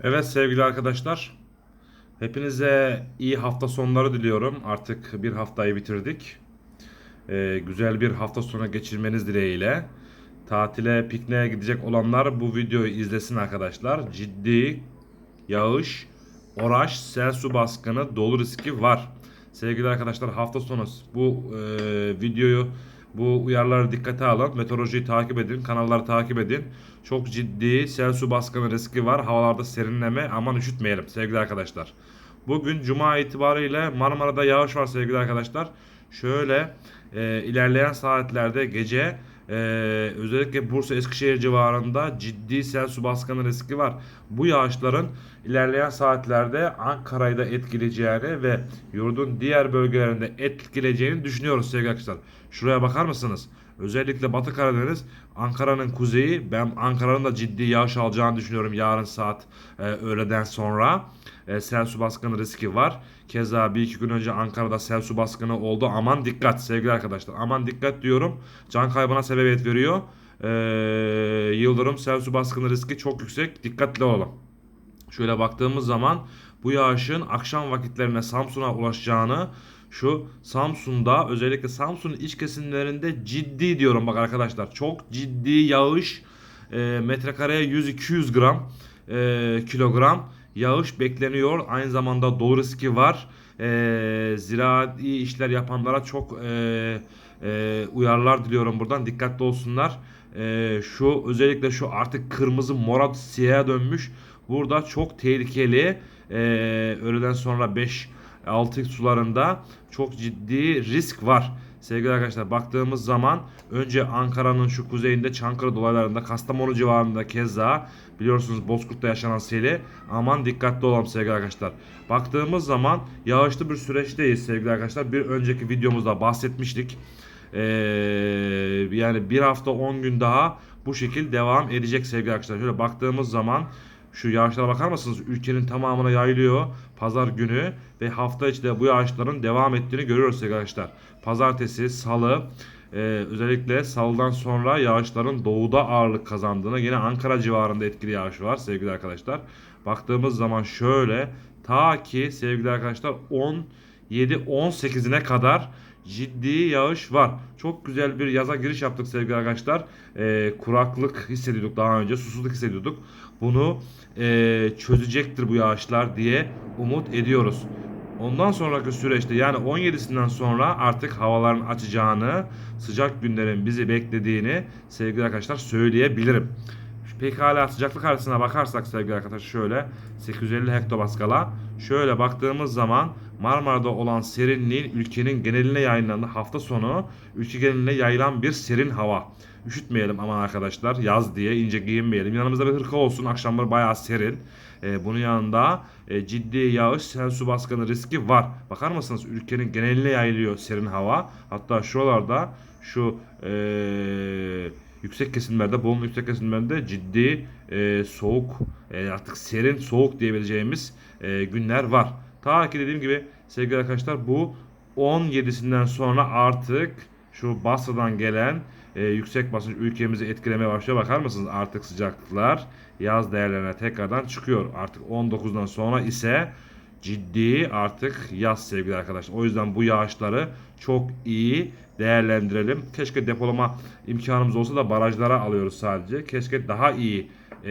Evet sevgili arkadaşlar. Hepinize iyi hafta sonları diliyorum. Artık bir haftayı bitirdik. Ee, güzel bir hafta sonu geçirmeniz dileğiyle. Tatile, pikniğe gidecek olanlar bu videoyu izlesin arkadaşlar. Ciddi yağış, oraş, sel su baskını, dolu riski var. Sevgili arkadaşlar hafta sonu bu e, videoyu bu uyarıları dikkate alın. Meteorolojiyi takip edin. Kanalları takip edin. Çok ciddi sel su baskını riski var. Havalarda serinleme. Aman üşütmeyelim sevgili arkadaşlar. Bugün Cuma itibariyle Marmara'da yağış var sevgili arkadaşlar. Şöyle e, ilerleyen saatlerde gece e, özellikle Bursa Eskişehir civarında ciddi sel su baskını riski var. Bu yağışların ilerleyen saatlerde Ankara'yı da etkileyeceğini ve yurdun diğer bölgelerinde etkileyeceğini düşünüyoruz sevgili arkadaşlar. Şuraya bakar mısınız? Özellikle Batı Karadeniz, Ankara'nın kuzeyi. Ben Ankara'nın da ciddi yağış alacağını düşünüyorum yarın saat e, öğleden sonra. E, sel su baskını riski var. Keza bir iki gün önce Ankara'da sel su baskını oldu. Aman dikkat sevgili arkadaşlar. Aman dikkat diyorum. Can kaybına sebebiyet veriyor. E, Yıldırım sel su baskını riski çok yüksek. Dikkatli olalım. Şöyle baktığımız zaman bu yağışın akşam vakitlerine Samsun'a ulaşacağını şu Samsun'da özellikle Samsun'un iç kesimlerinde ciddi diyorum bak arkadaşlar çok ciddi yağış e, metrekareye 100-200 gram e, kilogram yağış bekleniyor. Aynı zamanda dolu riski var. E, ziraati işler yapanlara çok e, e, uyarılar diliyorum buradan. Dikkatli olsunlar. E, şu özellikle şu artık kırmızı mora siyaha dönmüş. Burada çok tehlikeli. E, öğleden sonra 5 altı sularında çok ciddi risk var. Sevgili arkadaşlar baktığımız zaman önce Ankara'nın şu kuzeyinde Çankırı dolaylarında Kastamonu civarında keza biliyorsunuz Bozkurt'ta yaşanan seli aman dikkatli olalım sevgili arkadaşlar. Baktığımız zaman yağışlı bir süreçteyiz sevgili arkadaşlar. Bir önceki videomuzda bahsetmiştik. Ee, yani bir hafta 10 gün daha bu şekil devam edecek sevgili arkadaşlar. Şöyle baktığımız zaman şu yağışlara bakar mısınız? Ülkenin tamamına yayılıyor pazar günü ve hafta içi de bu yağışların devam ettiğini görüyoruz arkadaşlar. Pazartesi, salı e, özellikle salıdan sonra yağışların doğuda ağırlık kazandığını yine Ankara civarında etkili yağış var sevgili arkadaşlar. Baktığımız zaman şöyle ta ki sevgili arkadaşlar 17-18'ine kadar ciddi yağış var. Çok güzel bir yaza giriş yaptık sevgili arkadaşlar. Ee, kuraklık hissediyorduk daha önce, susuzluk hissediyorduk. Bunu e, çözecektir bu yağışlar diye umut ediyoruz. Ondan sonraki süreçte yani 17'sinden sonra artık havaların açacağını, sıcak günlerin bizi beklediğini sevgili arkadaşlar söyleyebilirim. Pekala sıcaklık haritasına bakarsak sevgili arkadaşlar şöyle 850 hektopaskala şöyle baktığımız zaman Marmara'da olan serinliğin ülkenin geneline yayılan hafta sonu ülke geneline yayılan bir serin hava. Üşütmeyelim aman arkadaşlar yaz diye ince giyinmeyelim. Yanımızda bir hırka olsun akşamları bayağı serin. Ee, bunun yanında e, ciddi yağış sel su baskını riski var. Bakar mısınız ülkenin geneline yayılıyor serin hava. Hatta şuralarda şu eee yüksek kesimlerde, Bolu'nun yüksek kesimlerinde ciddi e, soğuk, e, artık serin soğuk diyebileceğimiz e, günler var. Ta ki dediğim gibi sevgili arkadaşlar bu 17'sinden sonra artık şu Basra'dan gelen e, yüksek basınç ülkemizi etkilemeye başlıyor. Bakar mısınız artık sıcaklıklar yaz değerlerine tekrardan çıkıyor. Artık 19'dan sonra ise ciddi artık yaz sevgili arkadaşlar. O yüzden bu yağışları çok iyi değerlendirelim. Keşke depolama imkanımız olsa da barajlara alıyoruz sadece. Keşke daha iyi e,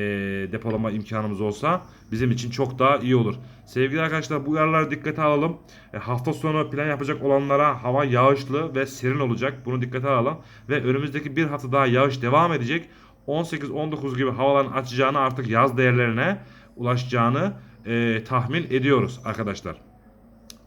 depolama imkanımız olsa bizim için çok daha iyi olur. Sevgili arkadaşlar bu uyarıları dikkate alalım. E, hafta sonu plan yapacak olanlara hava yağışlı ve serin olacak. Bunu dikkate alalım. Ve önümüzdeki bir hafta daha yağış devam edecek. 18-19 gibi havaların açacağını artık yaz değerlerine ulaşacağını e, tahmin ediyoruz arkadaşlar.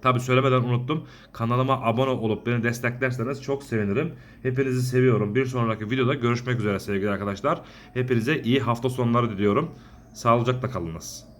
Tabi söylemeden unuttum. Kanalıma abone olup beni desteklerseniz çok sevinirim. Hepinizi seviyorum. Bir sonraki videoda görüşmek üzere sevgili arkadaşlar. Hepinize iyi hafta sonları diliyorum. Sağlıcakla kalınız.